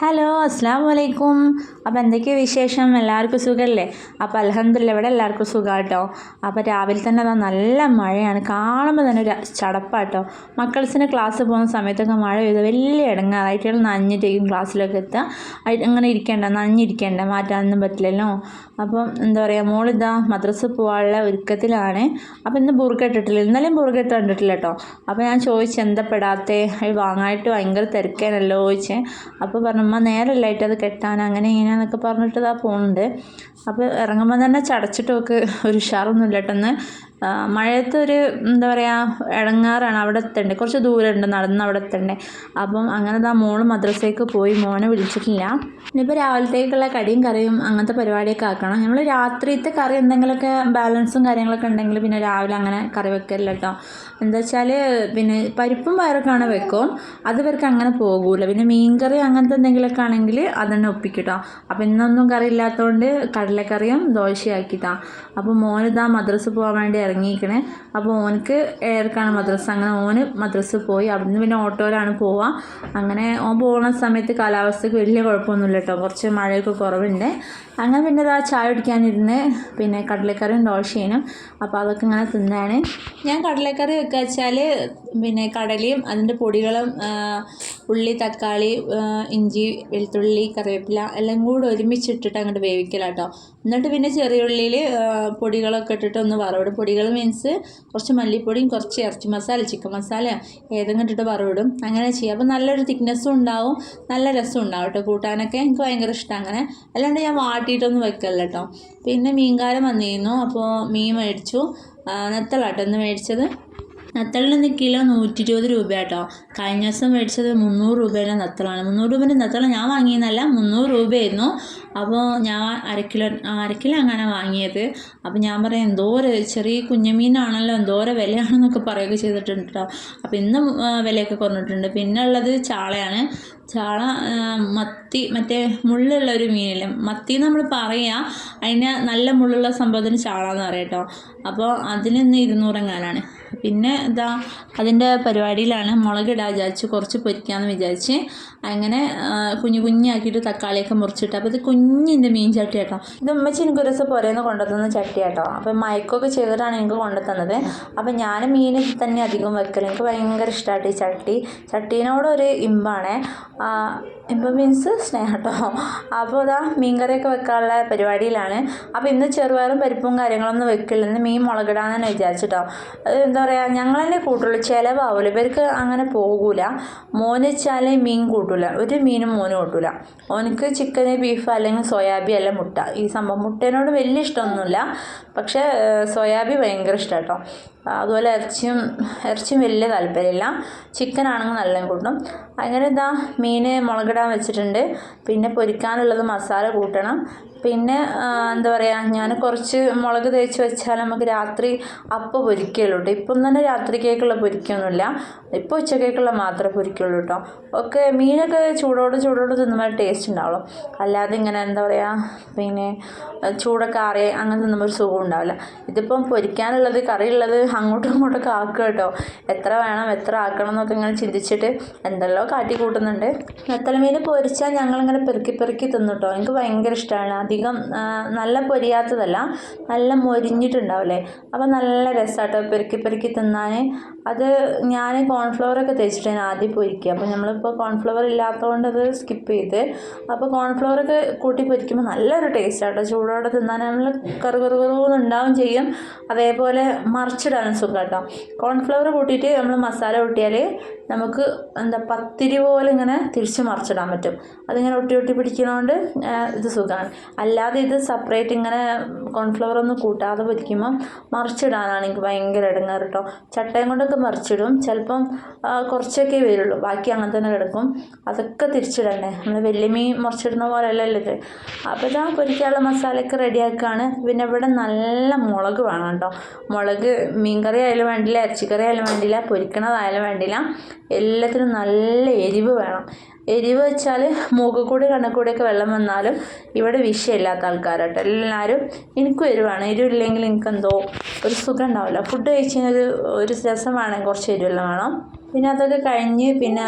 Hello അസ്സാം വലൈക്കും അപ്പോൾ എന്തൊക്കെയാണ് വിശേഷം? എല്ലാവർക്കും സുഖമല്ലേ അപ്പോൾ അലഹമില്ല ഇവിടെ എല്ലാവർക്കും സുഖമാട്ടോ അപ്പോൾ രാവിലെ തന്നെ അതാ നല്ല മഴയാണ്. കാണുമ്പോൾ തന്നെ ഒരു ചടപ്പാട്ടോ. മക്കൾസിന് ക്ലാസ് പോകുന്ന സമയത്തൊക്കെ മഴ പെയ്ത് വലിയ ഇടങ്ങാറായിട്ട് നനഞ്ഞിട്ടേക്കും ക്ലാസ്സിലൊക്കെ എത്തുക അങ്ങനെ ഇരിക്കേണ്ട നനഞ്ഞിരിക്കേണ്ട. മാറ്റാനൊന്നും പറ്റില്ലല്ലോ. അപ്പം എന്താ പറയുക മോളിതാ മദ്രസ് പോകാനുള്ള ഒരുക്കത്തിലാണ്. അപ്പോൾ ഇന്ന് ബുർക്ക ഇട്ടിട്ടില്ല. ഇന്നലെയും ബുറുക ഇട്ട് കണ്ടിട്ടില്ല കേട്ടോ അപ്പോൾ ഞാൻ ചോദിച്ചു എന്താ പെടാത്തേ? അത് വാങ്ങാനായിട്ട് ഭയങ്കര തിരക്കേനല്ലോ ചോദിച്ചേ. അപ്പോൾ പറഞ്ഞു അമ്മ ലൈറ്റ് അത് കെട്ടാൻ അങ്ങനെ ഇങ്ങനെയാന്നൊക്കെ പറഞ്ഞിട്ട് ഇതാ പോകുന്നുണ്ട് അപ്പോൾ ഇറങ്ങുമ്പോൾ തന്നെ ചടച്ചിട്ട് നോക്ക് ഒരു ഉഷാറൊന്നുമില്ല കേട്ടെന്ന് മഴയത്ത് ഒരു എന്താ പറയുക ഇടങ്ങാറാണ് അവിടെ എത്തണ്ടേ കുറച്ച് ദൂരമുണ്ട് നടന്ന് അവിടെ എത്തണ്ടേ അപ്പം അങ്ങനെ ദാ മോൾ മദ്രസയ്ക്ക് പോയി മോനെ വിളിച്ചിട്ടില്ല. ഇനിയിപ്പോൾ രാവിലത്തേക്കുള്ള കടിയും കറിയും അങ്ങനത്തെ പരിപാടിയൊക്കെ ആക്കണം. നമ്മൾ രാത്രിയത്തെ കറി എന്തെങ്കിലുമൊക്കെ ബാലൻസും കാര്യങ്ങളൊക്കെ ഉണ്ടെങ്കിൽ പിന്നെ രാവിലെ അങ്ങനെ കറി വെക്കലില്ല കേട്ടോ എന്താ വെച്ചാൽ പിന്നെ പരിപ്പും പയറൊക്കെയാണ് വെക്കും. അത് ഇവർക്ക് അങ്ങനെ പോകൂല. പിന്നെ മീൻകറി അങ്ങനത്തെ എന്തെങ്കിലുമൊക്കെ ആണെങ്കിൽ അതന്നെ ഒപ്പിക്കും കേട്ടോ അപ്പോൾ ഇന്നൊന്നും കറി ഇല്ലാത്തതുകൊണ്ട് കടലക്കറിയും ദോശയാക്കിട്ടാ അപ്പോൾ മോനിതാ മദ്രസ പോകാൻ വേണ്ടി ഇറങ്ങിയിരിക്കണേ. അപ്പോൾ ഓനക്ക് ഏർക്കാണ് മദ്രസ. അങ്ങനെ ഓന് മദ്രസ പോയി. അവിടുന്ന് പിന്നെ ഓട്ടോയിലാണ് പോവുക അങ്ങനെ ഓൻ പോകുന്ന സമയത്ത് കാലാവസ്ഥയ്ക്ക് വലിയ കുഴപ്പമൊന്നുമില്ല കേട്ടോ കുറച്ച് മഴയൊക്കെ കുറവുണ്ട്. അങ്ങനെ പിന്നെ ഇതാ ചായ കുടിക്കാനിരുന്ന് പിന്നെ കടലക്കറിയും ദോശയും അപ്പോൾ അതൊക്കെ ഇങ്ങനെ തിന്നാണ്. ഞാൻ കടലക്കറി വെക്കുക വെച്ചാൽ പിന്നെ കടലയും അതിന്റെ പൊടികളും ഉള്ളി തക്കാളി ഇഞ്ചി വെളുത്തുള്ളി കറിവേപ്പില എല്ലാം കൂടെ ഒരുമിച്ചിട്ടിട്ട് അങ്ങോട്ട് വേവിക്കലാട്ടോ എന്നിട്ട് പിന്നെ ചെറിയ ഉള്ളിയിൽ പൊടികളൊക്കെ ഇട്ടിട്ട് ഒന്ന് വറവിടും. പൊടികൾ മീൻസ് കുറച്ച് മല്ലിപ്പൊടിയും കുറച്ച് ഇറച്ചി മസാല ചിക്കൻ മസാല ഏതെങ്കിലും ഇട്ടിട്ട് വറവിടും. അങ്ങനെ ചെയ്യാം. അപ്പോൾ നല്ലൊരു തിക്നെസ്സും ഉണ്ടാവും. നല്ല രസം ഉണ്ടാവും കേട്ടോ കൂട്ടാനൊക്കെ എനിക്ക് ഭയങ്കര ഇഷ്ടം അങ്ങനെ. അല്ലാണ്ട് ഞാൻ വാട്ടിയിട്ടൊന്നും വെക്കല്ല കേട്ടോ പിന്നെ മീൻകാരം വന്നിരുന്നു. അപ്പോൾ മീൻ മേടിച്ചു. നെത്തലാട്ടോ ഒന്ന് മേടിച്ചത്. നത്തലിന് കിലോ നൂറ്റി ഇരുപത് രൂപ കേട്ടോ കഴിഞ്ഞ ദിവസം മേടിച്ചത് മുന്നൂറ് രൂപയുടെ നത്തളാണ്. മുന്നൂറ് രൂപേന്റെ നത്തള ഞാൻ വാങ്ങിയെന്നല്ല മുന്നൂറ് രൂപയായിരുന്നു. അപ്പോൾ ഞാൻ അരക്കിലോ കിലോ അര കിലോ അങ്ങനെ വാങ്ങിയത്? അപ്പോൾ ഞാൻ പറയാം എന്തോരം ചെറിയ കുഞ്ഞുമീനാണല്ലോ എന്തോരം വിലയാണെന്നൊക്കെ പറയുകയൊക്കെ ചെയ്തിട്ടുണ്ട് കേട്ടോ അപ്പോൾ ഇന്ന് വിലയൊക്കെ കുറഞ്ഞിട്ടുണ്ട്. പിന്നെ ഉള്ളത് ചാളയാണ്. ചാള മത്തി മറ്റേ മുള്ളുള്ള ഒരു മീനില്ലേ? മത്തി നമ്മൾ പറയാം അതിന് നല്ല മുള്ളുള്ള സംഭവത്തിന് ചാള എന്ന് പറയാം കേട്ടോ അപ്പോൾ അതിന് ഇന്ന് ഇരുന്നൂറെങ്ങാനാണ് പിന്നെ ഇതാ അതിന്റെ പരിപാടിയിലാണ് മുളകിടാൻ വിചാരിച്ച് കുറച്ച് പൊരിക്കാമെന്ന് വിചാരിച്ച് അങ്ങനെ കുഞ്ഞു കുഞ്ഞാക്കിയിട്ട് തക്കാളിയൊക്കെ മുറിച്ചിട്ട്. അപ്പോൾ ഇത് കുഞ്ഞിന്റെ മീൻ ചട്ടി കേട്ടോ. ഇത് ഉമ്മച്ചി എനിക്ക് ഒരു ദിവസം പുരേന്ന് കൊണ്ടുതന്ന ചട്ടി കേട്ടോ. അപ്പോൾ മയക്കൊക്കെ ചെയ്തിട്ടാണ് എനിക്ക് കൊണ്ടുതന്നത് അപ്പോൾ ഞാൻ മീൻ തന്നെ അധികം വെക്കൽ എനിക്ക് ഭയങ്കര ഇഷ്ടമായിട്ട് ഈ ചട്ടി. ചട്ടീനോടൊരു ഇമ്പാണ്. ഇപ്പം മീൻസ് സ്നേഹം കേട്ടോ അപ്പോൾ അതാ മീൻകറിയൊക്കെ വെക്കാനുള്ള പരിപാടിയിലാണ്. അപ്പോൾ ഇന്ന് ചെറുപയറും പരിപ്പും കാര്യങ്ങളൊന്നും വെക്കില്ല ഇന്ന് മീൻ മുളകിടാൻ വിചാരിച്ചിട്ടോ. എന്താ പറയുക ഞങ്ങൾ തന്നെ കൂട്ടുള്ളൂ. ചിലവാവില്ല ഇവർക്ക് അങ്ങനെ പോകൂല. മോന് വെച്ചാൽ മീൻ കൂട്ടൂല. ഒരു മീനും മോന് കൂട്ടൂല. ഓനക്ക് ചിക്കന് ബീഫ് അല്ലെങ്കിൽ സോയാബി അല്ല മുട്ട. ഈ സംഭവം മുട്ടേനോട് വലിയ ഇഷ്ടമൊന്നുമില്ല. പക്ഷേ സോയാബി ഭയങ്കര ഇഷ്ടം കേട്ടോ അതുപോലെ ഇറച്ചിയും ഇറച്ചിയും വലിയ താല്പര്യമില്ല. ചിക്കൻ ആണെങ്കിൽ നല്ല കൂട്ടും അങ്ങനെ ഇതാ മീൻ മുളകിടാൻ വെച്ചിട്ടുണ്ട്. പിന്നെ പൊരിക്കാനുള്ളത് മസാല കൂട്ടണം. പിന്നെ എന്താ പറയുക ഞാൻ കുറച്ച് മുളക് തേച്ച് വെച്ചാൽ നമുക്ക് രാത്രി അപ്പം പൊരിക്കുകയുള്ളൂ ഇപ്പം തന്നെ രാത്രിക്കേക്കുള്ള പൊരിക്കൊന്നുമില്ല. ഇപ്പോൾ ഉച്ചക്കേക്കുള്ള മാത്രമേ പൊരിക്കുള്ളൂ കേട്ടോ ഒക്കെ മീനൊക്കെ ചൂടോട് ചൂടോട് തിന്നുമ്പോൾ ടേസ്റ്റ് ഉണ്ടാവുള്ളൂ അല്ലാതെ ഇങ്ങനെ എന്താ പറയുക പിന്നെ ചൂടൊക്കെ ആറി അങ്ങനെ തിന്നുമ്പോൾ ഒരു സുഖം ഉണ്ടാവില്ല. ഇതിപ്പം പൊരിക്കാനുള്ളത് കറിയുള്ളത് അങ്ങോട്ടും ഇങ്ങോട്ടൊക്കെ ആക്കുക കേട്ടോ എത്ര വേണം എത്ര ആക്കണം എന്നൊക്കെ ഇങ്ങനെ ചിന്തിച്ചിട്ട് എന്തെല്ലോ കാട്ടി കൂട്ടുന്നുണ്ട്. നെത്തലമീൻ പൊരിച്ചാൽ ഞങ്ങളിങ്ങനെ പെറുക്കി പെറുക്കി തിന്നു കേട്ടോ എനിക്ക് ഭയങ്കര ഇഷ്ടമാണ്. അധികം നല്ല പൊരിയാത്തതല്ല. നല്ല മൊരിഞ്ഞിട്ടുണ്ടാവില്ലേ? അപ്പോൾ നല്ല രസമാട്ടോ പെറുക്കി പെറുക്കി തിന്നാൻ അത് ഞാൻ കോൺഫ്ലവറൊക്കെ തേച്ചിട്ടാണ് ആദ്യം പൊരിക്കുക. അപ്പോൾ നമ്മളിപ്പോൾ കോൺഫ്ലവർ ഇല്ലാത്തതുകൊണ്ട് അത് സ്കിപ്പ് ചെയ്ത് അപ്പോൾ കോൺഫ്ലവറൊക്കെ കൂട്ടി പൊരിക്കുമ്പോൾ നല്ലൊരു ടേസ്റ്റാട്ടോ ചൂടോടെ തിന്നാൻ നമ്മൾ കറു കറു കറുന്നുണ്ടാവും ചെയ്യും. അതേപോലെ മറിച്ചിടാനും സുഖം കേട്ടോ കോൺഫ്ലവർ കൂട്ടിയിട്ട് നമ്മൾ മസാല കൂട്ടിയാൽ നമുക്ക് എന്താ പത്തിരി പോലെ ഇങ്ങനെ തിരിച്ച് മറിച്ചിടാൻ പറ്റും. അതിങ്ങനെ ഒട്ടി ഒട്ടി പിടിക്കുന്നതുകൊണ്ട് ഇത് സുഖമാണ്. അല്ലാതെ ഇത് സെപ്പറേറ്റ് ഇങ്ങനെ കോൺഫ്ലവർ ഒന്നും കൂട്ടാതെ പൊരിക്കുമ്പോൾ മറിച്ചിടാനാണ് എനിക്ക് ഭയങ്കര ഇടങ്ങാറ് കേട്ടോ ചട്ടയും കൊണ്ടൊക്കെ മറിച്ചിടും. ചിലപ്പം കുറച്ചൊക്കെ വരുള്ളൂ. ബാക്കി അങ്ങനെ തന്നെ കിടക്കും. അതൊക്കെ തിരിച്ചിടണ്ടേ? നമ്മൾ വലിയ മീൻ മറിച്ചിടുന്ന പോലെ അല്ലല്ലോ ഇത് അപ്പോൾ ഇതാ പൊരിക്കാനുള്ള മസാലയൊക്കെ റെഡിയാക്കുകയാണ് പിന്നെ ഇവിടെ നല്ല മുളക് വേണം കേട്ടോ മുളക് മീൻകറി ആയാലും വേണ്ടില്ല ഇറച്ചിക്കറി ആയാലും വേണ്ടില്ല പൊരിക്കണതായാലും വേണ്ടില്ല. എല്ലാത്തിനും നല്ല എരിവ് വേണം. എരിവ് വെച്ചാൽ മൂക്കക്കൂടി കണ്ണക്കൂടിയൊക്കെ വെള്ളം വന്നാലും ഇവിടെ വിഷയമില്ലാത്ത ആൾക്കാരാട്ടോ. എല്ലാവരും എനിക്കും എരിവാണ്. എരിവില്ലെങ്കിൽ എനിക്കെന്തോ ഒരു സുഖം ഉണ്ടാവില്ല. ഫുഡ് കഴിച്ചതിനൊരു ഒരു രസം വേണമെങ്കിൽ കുറച്ച് എരിവെല്ലാം വേണം. പിന്നെ അതൊക്കെ കഴിഞ്ഞ് പിന്നെ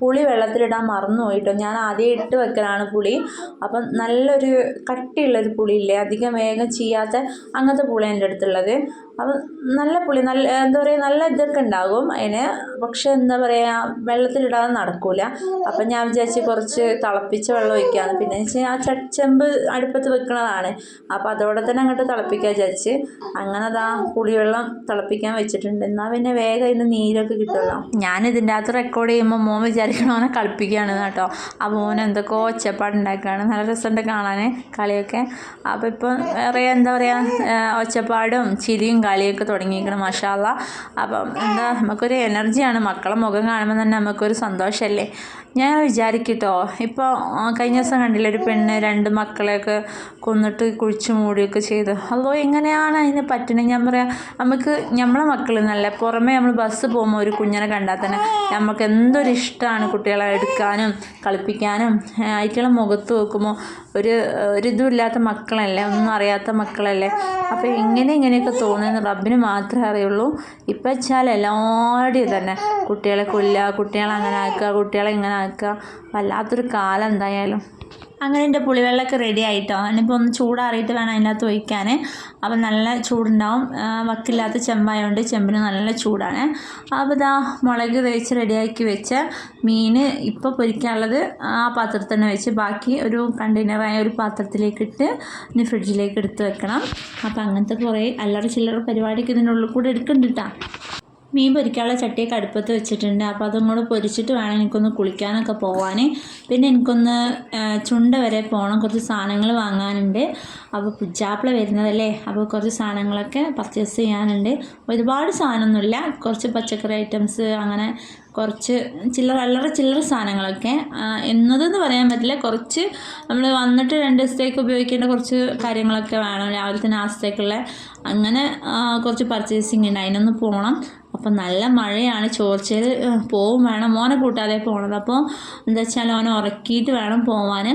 പുളി വെള്ളത്തിലിടാൻ മറന്നു പോയിട്ടോ. ഞാൻ ആദ്യം ഇട്ട് വെക്കലാണ് പുളി. അപ്പം നല്ലൊരു കട്ടിയുള്ളൊരു പുളിയില്ലേ? അധികം വേഗം ചെയ്യാത്ത അങ്ങനത്തെ പുളി എന്റെ അടുത്തുള്ളത്. അപ്പം നല്ല പുളി നല്ല എന്താ പറയുക നല്ല ഇതൊക്കെ ഉണ്ടാകും അതിന്. പക്ഷെ എന്താ പറയുക വെള്ളത്തിലിടാതെ നടക്കില്ല അപ്പം ഞാൻ വിചാരിച്ച് കുറച്ച് തിളപ്പിച്ച വെള്ളം ഒഴിക്കാമെന്ന് പിന്നെ വെച്ചാൽ ആ ചട്ടിച്ചെമ്പ് അടുപ്പത്ത് വെക്കണതാണ്. അപ്പം അതോടെ തന്നെ അങ്ങോട്ട് തിളപ്പിക്കാൻ വിചാരിച്ച്. അങ്ങനെ അതാ പുളിവെള്ളം തിളപ്പിക്കാൻ വെച്ചിട്ടുണ്ട്. എന്നാൽ പിന്നെ വേഗം ഇന്ന് നീരൊക്കെ കിട്ടുമല്ലോ ഞാൻ ഇതിന്റെ അകത്ത് റെക്കോർഡ് ചെയ്യുമ്പോൾ മോൻ വിചാരിക്കണ അവനെ കളിപ്പിക്കുകയാണ് കേട്ടോ. ആ മോൻ എന്തൊക്കെയോ ഒച്ചപ്പാടുണ്ടാക്കുകയാണ് നല്ല രസമുണ്ട് കാണാൻ കളിയൊക്കെ. അപ്പോൾ ഇപ്പം എന്താ പറയുക ഒച്ചപ്പാടും ചിരിയും കളിയൊക്കെ തുടങ്ങിയിരിക്കണം മഷാല്ല അപ്പം എന്താ നമുക്കൊരു എനർജിയാണ്. മക്കളെ മുഖം കാണുമ്പോൾ തന്നെ നമുക്കൊരു സന്തോഷമല്ലേ ഞാൻ വിചാരിക്കട്ടോ ഇപ്പോൾ കഴിഞ്ഞ ദിവസം കണ്ടില്ല ഒരു പെണ്ണ് രണ്ട് മക്കളെയൊക്കെ കൊന്നിട്ട് കുഴിച്ചു മൂടിയൊക്കെ ചെയ്ത്. അതോ എങ്ങനെയാണ് അതിന് പറ്റണത് ഞാൻ പറയാം നമുക്ക് നമ്മളെ മക്കൾ നല്ല പുറമേ നമ്മൾ ബസ് പോകുമ്പോൾ ഒരു കുഞ്ഞിനെ കണ്ടാൽ തന്നെ നമുക്ക് എന്തൊരു ഇഷ്ടമാണ് കുട്ടികളെ എടുക്കാനും കളിപ്പിക്കാനും. ആയിട്ടുള്ള മുഖത്ത് നോക്കുമ്പോൾ ഒരു ഒരിതും ഇല്ലാത്ത മക്കളല്ലേ? ഒന്നും അറിയാത്ത മക്കളല്ലേ? അപ്പോൾ എങ്ങനെ ഇങ്ങനെയൊക്കെ തോന്നുന്നത് റബ്ബിന് മാത്രമേ അറിയുള്ളൂ. ഇപ്പം വെച്ചാൽ എല്ലാവരുടെയും തന്നെ. കുട്ടികളെ കൊല്ലുക കുട്ടികളെ അങ്ങനെ ആക്കുക കുട്ടികളെ ഇങ്ങനെ ആക്കുക. വല്ലാത്തൊരു കാലം എന്തായാലും. അങ്ങനെ എന്റെ പുളിവെള്ളമൊക്കെ റെഡി ആയിട്ടോ? ഇനിയിപ്പോൾ ഒന്ന് ചൂടാറിയിട്ട് വേണം അതിനകത്ത് ഒഴിക്കാൻ അപ്പം നല്ല ചൂടുണ്ടാവും. വക്കില്ലാത്ത ചെമ്പായതുകൊണ്ട് ചെമ്പിന് നല്ല ചൂടാണ്. അപ്പോൾ ഇതാ മുളക് തേച്ച് റെഡിയാക്കി വെച്ച മീൻ ഇപ്പോൾ പൊരിക്കാനുള്ളത് ആ പാത്രത്തിൽ തന്നെ വെച്ച്. ബാക്കി ഒരു കണ്ടെയ്നറായ ഒരു പാത്രത്തിലേക്കിട്ട് ഇനി ഫ്രിഡ്ജിലേക്ക് എടുത്ത് വെക്കണം. അപ്പോൾ അങ്ങനത്തെ കുറേ അല്ലറ ചില്ലറ പരിപാടിയൊക്കെ ഇതിനുള്ളിൽ കൂടെ എടുക്കുന്നുണ്ട് കേട്ടോ മീൻ പൊരിക്കാനുള്ള ചട്ടിയൊക്കെ അടുപ്പത്ത് വെച്ചിട്ടുണ്ട്. അപ്പോൾ അതും കൂടെ പൊരിച്ചിട്ട് വേണം എനിക്കൊന്ന് കുളിക്കാനൊക്കെ പോവാൻ പിന്നെ എനിക്കൊന്ന് ചുണ്ട വരെ പോകണം കുറച്ച് സാധനങ്ങൾ വാങ്ങാനുണ്ട്. അപ്പോൾ പുജാപ്പിള വരുന്നതല്ലേ? അപ്പോൾ കുറച്ച് സാധനങ്ങളൊക്കെ പർച്ചേസ് ചെയ്യാനുണ്ട്. ഒരുപാട് സാധനമൊന്നുമില്ല. കുറച്ച് പച്ചക്കറി ഐറ്റംസ് അങ്ങനെ കുറച്ച് ചില്ലറ അല്ലറ ചില്ലറ സാധനങ്ങളൊക്കെ. എന്നതെന്ന് പറയാൻ പറ്റില്ല. കുറച്ച് നമ്മൾ വന്നിട്ട് രണ്ട് ദിവസത്തേക്ക് ഉപയോഗിക്കേണ്ട കുറച്ച് കാര്യങ്ങളൊക്കെ വേണം. രാവിലത്തെ നാസ്തേക്കുള്ള അങ്ങനെ കുറച്ച് പർച്ചേസിങ് ഉണ്ട്. അതിനൊന്ന് പോകണം അപ്പം നല്ല മഴയാണ്. ചോർച്ചയിൽ പോവും വേണം. മോനെ കൂട്ടാതെ പോകണത് അപ്പോൾ എന്താ വെച്ചാൽ ഓനെ ഉറക്കിയിട്ട് വേണം പോവാൻ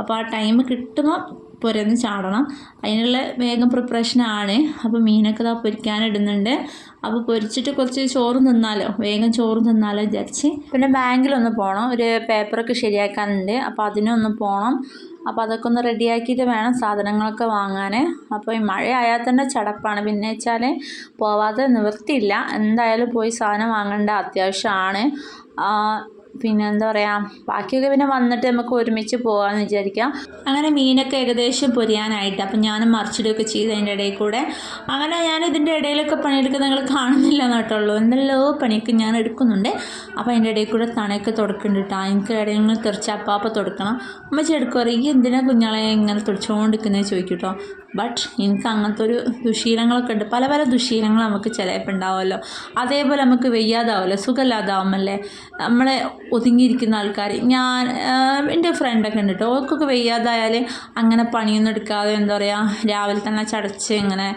അപ്പോൾ ആ ടൈം കിട്ടുമ്പോൾ പുരന്ന് ചാടണം. അതിനുള്ള വേഗം പ്രിപ്പറേഷനാണ് അപ്പോൾ മീനൊക്കെ ഇതാ പൊരിക്കാനിടുന്നുണ്ട് അപ്പോൾ പൊരിച്ചിട്ട് കുറച്ച് ചോറ് തിന്നാലോ. വേഗം ചോറ് തിന്നാലോ വിചാരിച്ച്. പിന്നെ ബാങ്കിലൊന്ന് പോകണം ഒരു പേപ്പറൊക്കെ ശരിയാക്കാനുണ്ട്. അപ്പോൾ അതിനൊന്ന് പോകണം അപ്പോൾ അതൊക്കെ ഒന്ന് റെഡിയാക്കിയിട്ട് വേണം സാധനങ്ങളൊക്കെ വാങ്ങാൻ അപ്പോൾ ഈ മഴ ആയാൽ തന്നെ ചടപ്പാണ്. പിന്നെ വെച്ചാൽ പോവാതെ നിവൃത്തിയില്ല. എന്തായാലും പോയി സാധനം വാങ്ങേണ്ട അത്യാവശ്യമാണ്. പിന്നെ എന്താ പറയുക ബാക്കിയൊക്കെ പിന്നെ വന്നിട്ട് നമുക്ക് ഒരുമിച്ച് പോകാമെന്ന് വിചാരിക്കാം. അങ്ങനെ മീനൊക്കെ ഏകദേശം പൊരിയാനായിട്ട് അപ്പം ഞാൻ മറിച്ചിടുകയൊക്കെ ചെയ്ത് അതിന്റെ ഇടയിൽ കൂടെ. അങ്ങനെ ഞാൻ ഇതിന്റെ ഇടയിലൊക്കെ പണിയെടുക്കുക നിങ്ങൾ കാണുന്നില്ല എന്നിട്ടുള്ളൂ എന്തെല്ലോ പണിയൊക്കെ ഞാൻ എടുക്കുന്നുണ്ട്. അപ്പോൾ അതിന്റെ ഇടയിൽ കൂടെ തണയൊക്കെ തുടക്കുന്നുണ്ട് കേട്ടോ. എനിക്ക് ഇടയിൽ തെറിച്ച് അപ്പാപ്പ തുടക്കണം. അമ്മച്ചി എടുക്കുക ഈ എന്തിനാ കുഞ്ഞാളെ ഇങ്ങനെ തുടിച്ചുകൊണ്ടിരിക്കുന്നത് ചോദിക്കും കേട്ടോ. ബട്ട് എനിക്ക് അങ്ങനത്തെ ഒരു ദുശീലങ്ങളൊക്കെ ഉണ്ട്. പല പല ദുശീലങ്ങൾ നമുക്ക് ചിലപ്പോൾ ഉണ്ടാവുമല്ലോ. അതേപോലെ നമുക്ക് വെയ്യാതാവുമല്ലോ. സുഖമില്ലാതാവുമല്ലേ? നമ്മളെ ഒതുങ്ങിയിരിക്കുന്ന ആൾക്കാർ. ഞാൻ എന്റെ ഫ്രണ്ടൊക്കെ ഉണ്ട് കേട്ടോ ഓർക്കൊക്കെ വയ്യാതായാൽ അങ്ങനെ പണിയൊന്നും എടുക്കാതെ എന്താ പറയുക രാവിലെ തന്നെ ചടച്ച് ഇങ്ങനെ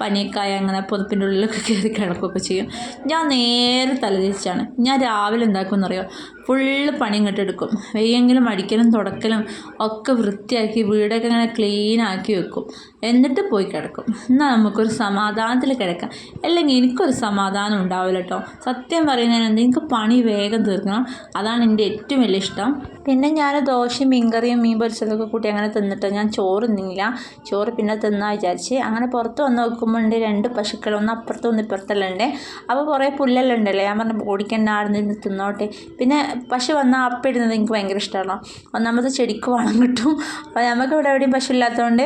പനിയൊക്കെ അങ്ങനെ പുതപ്പിന്റെ ഉള്ളിലൊക്കെ കയറി കിടക്കുകയൊക്കെ ചെയ്യും. ഞാൻ നേരെ തലതിരിച്ചാണ് ഞാൻ രാവിലെ എന്താക്കുമെന്നറിയോ? ഫുള്ള് പണി ഇങ്ങോട്ട് എടുക്കും. വെയ്യെങ്കിലും അടിക്കലും തുടക്കലും ഒക്കെ വൃത്തിയാക്കി വീടൊക്കെ ഇങ്ങനെ ക്ലീൻ ആക്കി വെക്കും. എന്നിട്ട് പോയി കിടക്കും. എന്നാൽ നമുക്കൊരു സമാധാനത്തിൽ കിടക്കാം. അല്ലെങ്കിൽ എനിക്കൊരു സമാധാനം ഉണ്ടാവില്ല കേട്ടോ സത്യം പറയുന്നതിന് എനിക്ക് പണി വേഗം തീർക്കണം. അതാണ് എന്റെ ഏറ്റവും വലിയ ഇഷ്ടം. പിന്നെ ഞാൻ ദോശയും മീൻകറിയും മീൻ പൊരിച്ചതൊക്കെ കൂട്ടി അങ്ങനെ തിന്നിട്ട്. ഞാൻ ചോറ് തിന്നില്ല. ചോറ് പിന്നെ തിന്നാ വിചാരിച്ച് അങ്ങനെ പുറത്ത് വന്ന് നോക്കുമ്പോൾ ഉണ്ട് രണ്ട് പശുക്കൾ ഒന്ന് അപ്പുറത്തും ഒന്ന് ഇപ്പുറത്തെല്ലാം ഉണ്ട്. അപ്പോൾ കുറേ പുല്ലെല്ലാം ഉണ്ടല്ലേ. ഞാൻ പറഞ്ഞു ഓടിക്കണ്ട ആടുന്ന് തിന്നോട്ടെ. പിന്നെ പശു വന്നാൽ അപ്പിടുന്നത് എനിക്ക് ഭയങ്കര ഇഷ്ടമാണ് ഒന്നാമത് ചെടിക്ക് വളം കിട്ടും. അപ്പോൾ നമുക്ക് ഇവിടെ എവിടെയും പശു ഇല്ലാത്തതുകൊണ്ട്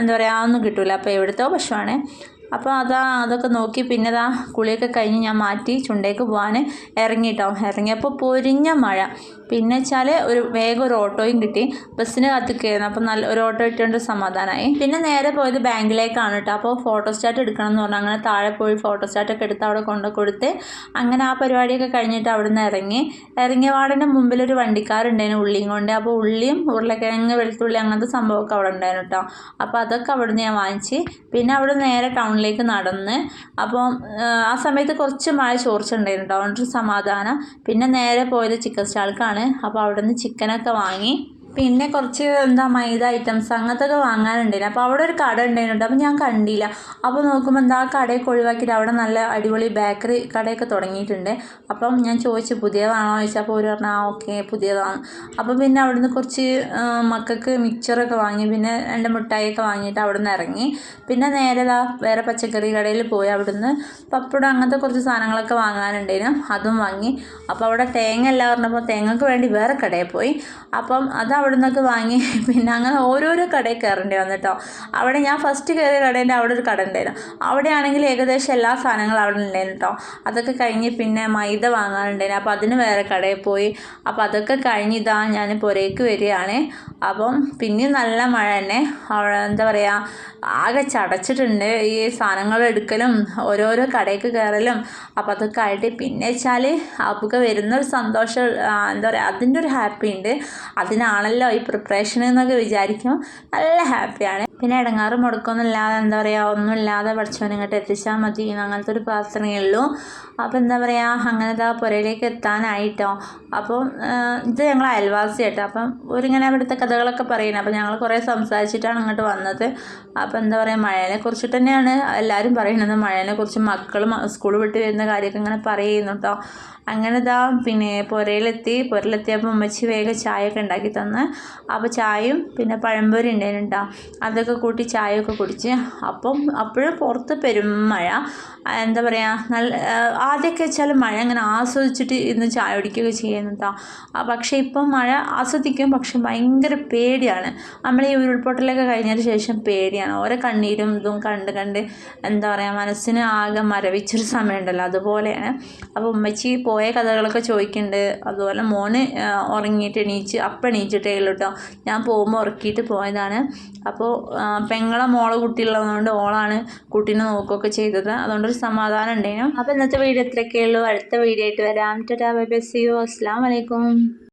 എന്താ പറയുക അതൊന്നും കിട്ടില്ല അപ്പോൾ എവിടുത്തോ പശുവാണ്. അപ്പോൾ അതാ അതൊക്കെ നോക്കി പിന്നെ അതാ കുളിയൊക്കെ കഴിഞ്ഞ് ഞാൻ മാറ്റി ചുണ്ടേക്ക് പോകാൻ ഇറങ്ങിയിട്ടോ ഇറങ്ങിയപ്പോൾ പൊരിഞ്ഞ മഴ. പിന്നെ വെച്ചാൽ ഒരു വേഗം ഒരു ഓട്ടോയും കിട്ടി. ബസ്സിന് കത്തിക്കായിരുന്നു അപ്പോൾ നല്ല ഒരു ഓട്ടോ ഇട്ടുകൊണ്ട് സമാധാനമായി പിന്നെ നേരെ പോയത് ബാങ്കിലേക്കാണ് കേട്ടോ അപ്പോൾ ഫോട്ടോ സ്റ്റാറ്റ് എടുക്കണം എന്ന് അങ്ങനെ താഴെ പോയി ഫോട്ടോ ഒക്കെ എടുത്ത് അവിടെ കൊണ്ട് കൊടുത്ത് അങ്ങനെ ആ പരിപാടിയൊക്കെ കഴിഞ്ഞിട്ട് അവിടെ നിന്ന് ഇറങ്ങി. ഇറങ്ങിയ പാടിന്റെ മുമ്പിലൊരു വണ്ടിക്കാരുണ്ടായിരുന്നു ഉള്ളിയും കൊണ്ട്. അപ്പോൾ ഉള്ളിയും ഉരുളക്കിഴങ്ങ് വെളുത്തുള്ളി അങ്ങനത്തെ സംഭവമൊക്കെ അവിടെ ഉണ്ടായിരുന്നു കേട്ടോ അപ്പോൾ അതൊക്കെ അവിടെ നിന്ന് ഞാൻ വാങ്ങിച്ച്. പിന്നെ അവിടെ നേരെ ടൗണിലേക്ക് നടന്ന്. അപ്പോൾ ആ സമയത്ത് കുറച്ച് മഴ ചോർച്ച ഉണ്ടായിരുന്നു കേട്ടോ അതുകൊണ്ട് സമാധാനം. പിന്നെ നേരെ പോയത് ചിക്കൻ സ്റ്റാൾക്കാണ് അപ്പോൾ അവിടെ നിന്ന് ചിക്കനൊക്കെ വാങ്ങി പിന്നെ കുറച്ച് എന്താ മൈദ ഐറ്റംസ് അങ്ങനത്തെ ഒക്കെ വാങ്ങാനുണ്ടായിരുന്നു. അപ്പോൾ അവിടെ ഒരു കട ഉണ്ടായിരുന്നു. അപ്പോൾ ഞാൻ കണ്ടില്ല. അപ്പോൾ നോക്കുമ്പോൾ എന്താ ആ കടയൊക്കെ ഒഴിവാക്കിയിട്ട് അവിടെ നല്ല അടിപൊളി ബേക്കറി കടയൊക്കെ തുടങ്ങിയിട്ടുണ്ട്. അപ്പം ഞാൻ ചോദിച്ചു പുതിയതാണോ? ചോദിച്ചാൽ അപ്പോൾ അവർ പറഞ്ഞു ആ ഓക്കെ പുതിയതാണ്. അപ്പോൾ പിന്നെ അവിടുന്ന് കുറച്ച് മക്കൾക്ക് മിക്സറൊക്കെ വാങ്ങി. പിന്നെ രണ്ട് മിഠായിയൊക്കെ വാങ്ങിയിട്ട് അവിടെ നിന്ന് ഇറങ്ങി. പിന്നെ നേരെ വേറെ പച്ചക്കറി കടയിൽ പോയി അവിടുന്ന് പപ്പടം അങ്ങനത്തെ കുറച്ച് സാധനങ്ങളൊക്കെ വാങ്ങാനുണ്ടായിരുന്നു. അതും വാങ്ങി. അപ്പോൾ അവിടെ തേങ്ങ അല്ല പറഞ്ഞപ്പോൾ തേങ്ങക്ക് വേണ്ടി വേറെ കടയിൽ പോയി. അപ്പം അത് അവിടെ നിന്നൊക്കെ വാങ്ങി പിന്നെ അങ്ങനെ ഓരോരോ കടയിൽ കയറേണ്ടി വന്നു കേട്ടോ അവിടെ ഞാൻ ഫസ്റ്റ് കയറിയ കടേന്റെ അവിടെ ഒരു കട ഉണ്ടായിരുന്നു. അവിടെയാണെങ്കിൽ ഏകദേശം എല്ലാ സാധനങ്ങളും അവിടെ ഉണ്ടായിരുന്നു കേട്ടോ അതൊക്കെ കഴിഞ്ഞ് പിന്നെ മൈദ വാങ്ങാനുണ്ടായിരുന്നു അപ്പോൾ അതിന് വേറെ കടയിൽ പോയി. അപ്പോൾ അതൊക്കെ കഴിഞ്ഞ് ഇതാ ഞാൻ പുരയ്ക്ക് വരികയാണ്. അപ്പം പിന്നെ നല്ല മഴ തന്നെ. അവിടെ എന്താ പറയുക ആകെ ചടച്ചിട്ടുണ്ട് ഈ സാധനങ്ങൾ എടുക്കലും ഓരോരോ കടയ്ക്ക് കയറലും. അപ്പോൾ അതൊക്കെ ആയിട്ട് പിന്നെ വെച്ചാൽ അപ്പൊക്കെ വരുന്നൊരു സന്തോഷം എന്താ പറയുക അതിന്റെ ഒരു ഹാപ്പി ഉണ്ട്. അതിനാണല്ലോ ഈ പ്രിപ്പറേഷൻ എന്നൊക്കെ വിചാരിക്കും. നല്ല ഹാപ്പിയാണ് പിന്നെ ഇടങ്ങാറ് മുടക്കമൊന്നുമില്ലാതെ എന്താ പറയുക ഒന്നുമില്ലാതെ പഠിച്ചവൻ ഇങ്ങോട്ട് എത്തിച്ചാൽ മതി അങ്ങനത്തെ ഒരു പ്രാർത്ഥനയേ ഉള്ളൂ. അപ്പോൾ എന്താ പറയുക അങ്ങനത്തെ പുരയിലേക്ക് എത്താനായിട്ടോ. അപ്പോൾ ഇത് ഞങ്ങൾ അയൽവാസി കേട്ടോ അപ്പം ഒരിങ്ങനെ അവിടുത്തെ കഥകളൊക്കെ പറയുന്നത്. അപ്പോൾ ഞങ്ങൾ കുറേ സംസാരിച്ചിട്ടാണ് ഇങ്ങോട്ട് വന്നത്. അപ്പോൾ എന്താ പറയുക മഴേനെ കുറിച്ചിട്ട് തന്നെയാണ് എല്ലാവരും പറയുന്നത്. മഴയെ കുറിച്ച് മക്കൾ സ്കൂൾ വിട്ട് വരുന്ന കാര്യമൊക്കെ ഇങ്ങനെ പറയുന്നു കേട്ടോ അങ്ങനെ ഇതാ പിന്നെ പുരയിലെത്തി. പുരയിലെത്തിയപ്പോൾ ഉമ്മച്ചി വേഗം ചായയൊക്കെ ഉണ്ടാക്കി തന്ന്. അപ്പോൾ ചായയും പിന്നെ പഴംപൊരി ഉണ്ടായിരുന്നു കേട്ടോ അതൊക്കെ കൂട്ടി ചായയൊക്കെ കുടിച്ച്. അപ്പം അപ്പോഴും പുറത്ത് പെരും മഴ. എന്താ പറയുക നല്ല ആദ്യമൊക്കെ വെച്ചാൽ മഴ അങ്ങനെ ആസ്വദിച്ചിട്ട് ഇന്ന് ചായ കുടിക്കുകയൊക്കെ ചെയ്യുന്നതാ പക്ഷേ ഇപ്പം മഴ ആസ്വദിക്കും പക്ഷെ ഭയങ്കര പേടിയാണ്. നമ്മൾ ഈ ഉരുൾപൊട്ടലൊക്കെ കഴിഞ്ഞതിന് ശേഷം പേടിയാണ്. ഓരോ കണ്ണീരും ഇതും കണ്ട് കണ്ട് എന്താ പറയുക മനസ്സിന് ആകെ മരവിച്ചൊരു സമയമുണ്ടല്ലോ. അതുപോലെയാണ്. അപ്പോൾ ഉമ്മച്ചി പോയ കഥകളൊക്കെ ചോദിക്കുന്നുണ്ട്. അതുപോലെ മോന് ഉറങ്ങിയിട്ട് എണീച്ച് അപ്പം എണീച്ചിട്ടേ ഉള്ളൂ കേട്ടോ ഞാൻ പോകുമ്പോൾ ഉറക്കിയിട്ട് പോയതാണ്. അപ്പോൾ പെങ്ങളെ മോളെ കുട്ടിയുള്ളതുകൊണ്ട് ഓളാണ് കുട്ടീനെ നോക്കുകയൊക്കെ ചെയ്തത്. അതുകൊണ്ടൊരു സമാധാനം ഉണ്ടായിരുന്നു അപ്പോൾ ഇന്നത്തെ വീഡിയോ ഇത്രയൊക്കെ ഉള്ളൂ. അടുത്ത വീഡിയോ ആയിട്ട് വരാം. ടാ ബൈ ബൈ. സി യു അസ്സാം വലൈക്കും